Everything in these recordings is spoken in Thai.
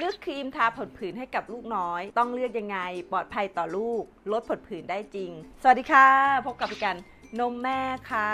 เลือกครีมทาผดผื่นให้กับลูกน้อย ต้องเลือกยังไง ปลอดภัยต่อลูก ลดผดผื่นได้จริง สวัสดีค่ะ พบกับพี่กัน นมแม่ค่ะ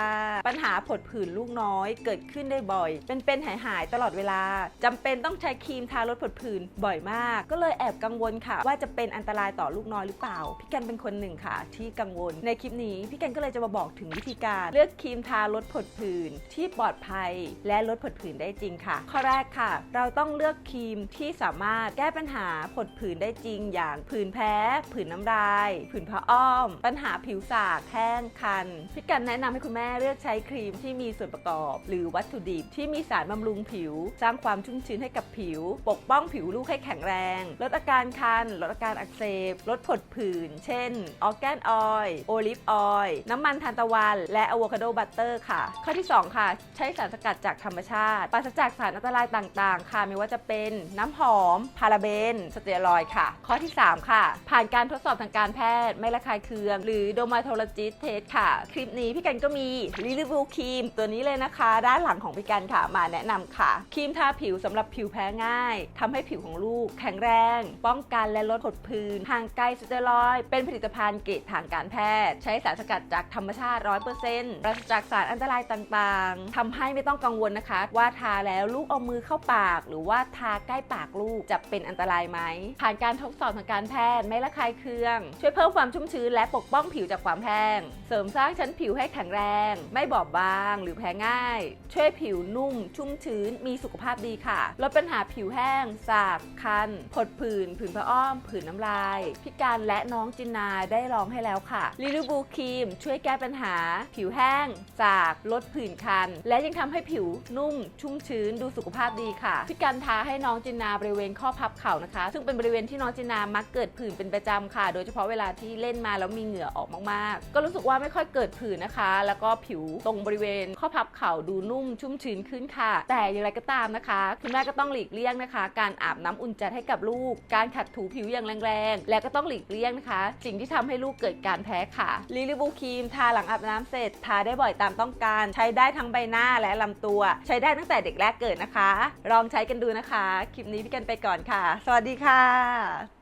ปัญหาผดผื่นลูกน้อยเกิดขึ้นได้บ่อย เป็นเป็นหายหายๆตลอดเวลาจำเป็นต้องใช้ครีมทาลดผดผื่นบ่อยมาก ก็เลยแอบกังวลค่ะ ว่าจะเป็นอันตรายต่อลูกน้อยหรือเปล่า พี่กันเป็นคนหนึ่งค่ะ ที่กังวล ในคลิปนี้พี่กันก็เลยจะมาบอกถึงวิธีการเลือกครีมทาลดผดผื่นที่ปลอดภัย และลดผดผื่นได้จริงค่ะ ข้อแรกค่ะ เราต้องเลือกครีมที่สามารถแก้ปัญหาผดผื่นได้จริง อย่างผื่นแพ้ ผื่นน้ำลาย ผื่นผ้าอ้อม ปัญหาผิวสากแห้งคันพี่กันแนะนำให้คุณแม่เลือกใช้ครีมที่มีส่วนประกอบ หรือวัตถุดิบที่มีสารบำรุงผิว สร้างความชุ่มชื้นให้กับผิว ปกป้องผิวลูกให้แข็งแรง ลดอาการคัน ลดอาการอักเสบ ลดผดผื่น เช่น ออร์แกนออยล์โอลิฟออยล์น้ำมันทานตะวัน และอะโวคาโดบัตเตอร์ค่ะ ข้อที่ 2 ค่ะ ใช้สารสกัดจากธรรมชาติปราศจากสารอันตรายต่างๆ ค่ะ ไม่ว่าจะเป็นน้ำหอม พาราเบน สเตียรอยด์ค่ะ ข้อที่ 3 ค่ะ ผ่านการทดสอบทางการแพทย์ ไม่ระคายเคือง หรือโดมาโทลจิสเทสค่ะ คลิปนี้พี่กันก็มีลิลิบูครีมตัวนี้เลยนะคะ ด้านหลังของพี่กันค่ะมาแนะนำค่ะครีมทาผิวสำหรับผิวแพ้ง่ายทำให้ผิวของลูกแข็งแรง ป้องกันและลดผดผื่นห่างไกลสเตียรอยเป็นผลิตภัณฑ์เกรดทางการแพทย์ ใช้สารสกัดจากธรรมชาติ 100%ปราศจากสารอันตรายต่างๆทำให้ไม่ต้องกังวลนะคะ ว่าทาแล้วลูกเอามือเข้าปาก หรือว่าทาใกล้ปากลูกจะเป็นอันตรายไหมผ่านการทดสอบทางการแพทย์ไม่ระคายเคือง ช่วยเพิ่มความชุ่มชื้นและปกป้องผิวจากความแห้งเสริมสร้างชั้นผิวให้แข็งแรง ไม่บอบบาง หรือแพ้ง่าย ช่วยผิวนุ่ม ชุ่มชื้น มีสุขภาพดีค่ะ ลดปัญหาผิวแห้ง สากคันผดผื่นผื่นผ้าอ้อม ผื่นน้ำลาย พิการและน้องจินนาได้ลองให้แล้วค่ะลิลูบูครีม ช่วยแก้ปัญหา ผิวแห้ง สากลดผื่นคัน และยังทำให้ผิวนุ่ม ชุ่มชื้น ดูสุขภาพดีค่ะ พิการทาให้น้องจินนาบริเวณข้อพับเข่านะคะ ซึ่งเป็นบริเวณที่น้องจินนามักเกิดผื่นเป็นประจำค่ะ โดยเฉพาะเวลาที่เล่นมาแล้วมีเหงื่อออกมากๆ ก็รู้สึกว่าไม่ค่อยเกิดผื่นนะคะ แล้วก็ผิวตรงบริเวณ ข้อพับเข่าดูนุ่มชุ่มชื้นขึ้นค่ะ แต่อย่างไรก็ตามนะคะ คุณแม่ก็ต้องหลีกเลี่ยงนะคะ การอาบน้ำอุ่นจัดให้กับลูก การขัดถูผิวอย่างแรงๆ และก็ต้องหลีกเลี่ยงนะคะ สิ่งที่ทำให้ลูกเกิดการแพ้ค่ะลิลิบูครีมทาหลังอาบน้ำเสร็จ ทาได้บ่อยตามต้องการ ใช้ได้ทั้งใบหน้าและลำตัว ใช้ได้ตั้งแต่เด็กแรกเกิดนะคะ ลองใช้กันดูนะคะ คลิปนี้พี่กันไปก่อนค่ะ สวัสดีค่ะ